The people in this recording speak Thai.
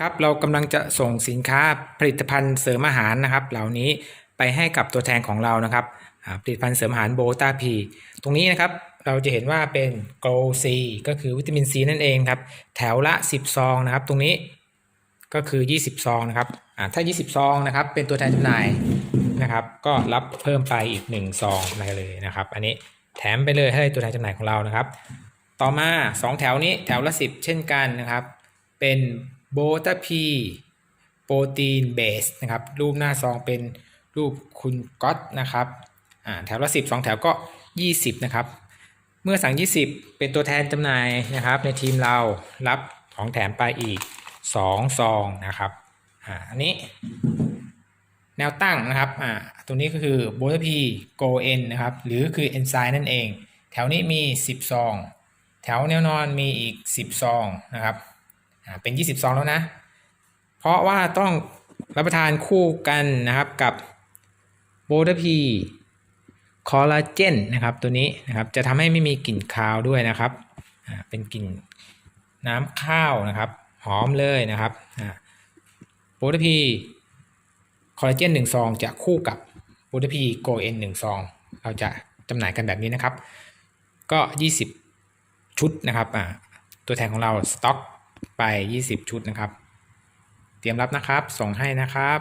ครับเรากำลังจะส่งสินค้าผลิตภัณฑ์เสริมอาหารนะครับ เหล่านี้ไปให้กับตัวแทนของเรานะครับผลิตภัณฑ์เสริมอาหารโบตาพีตรงนี้นะครับเราจะเห็นว่าเป็นโกลซีก็คือวิตามินซีนั่นเองครับ แถวละ 10 ซองนะครับ ตรงนี้ก็คือ 20 ซองนะครับอ่าถ้า 20 ซองนะครับ เป็นตัวแทนจำหน่ายนะครับ ก็รับเพิ่มไปอีก 1 ซองไปเลยนะครับ อันนี้แถมไปเลยให้ตัวแทนจำหน่ายของเรานะครับ ต่อมา 2 แถวนี้แถวละ 10 เช่นกันนะครับ เป็น โบตาพีโปรตีนเบสนะครับ รูปหน้าซองเป็นรูปคุณก๊อตนะครับแถวละ 10 2 แถวก็ 20 นะครับ เมื่อสั่ง 20 เป็นตัวแทนจำหน่ายนะครับ ในทีมเรารับของแถมไปอีก 2 ซองนะครับอ,อันนี้แนวตั้งนะครับอ่าตัวนี้ก็คือโบตาพีโกเอนนะครับ หรือคือเอนไซม์นั่นเอง แถวนี้มี 10 ซอง แถวแนวนอนมีอีก 10 ซองนะครับ เป็น20ซองแล้วนะ เพราะว่าต้องรับประทานคู่กันนะครับกับโบตาพีคอลลาเจนนะครับตัวนี้นะครับจะทำให้ไม่มีกลิ่นคาวด้วยนะครับอ่าเป็นกลิ่นน้ำข้าวนะครับ หอมเลยนะครับอ่าโบตาพีคอลลาเจนหนึ่งซองจะคู่กับโบตาพีโกเอนหนึ่งซอง เราจะจำหน่ายกันแบบนี้นะครับ ก็ 20 ชุดนะครับอ่าตัวแทนของเราสต็อก ไป 20 ชุดนะครับ เตรียมรับนะครับ ส่งให้นะครับ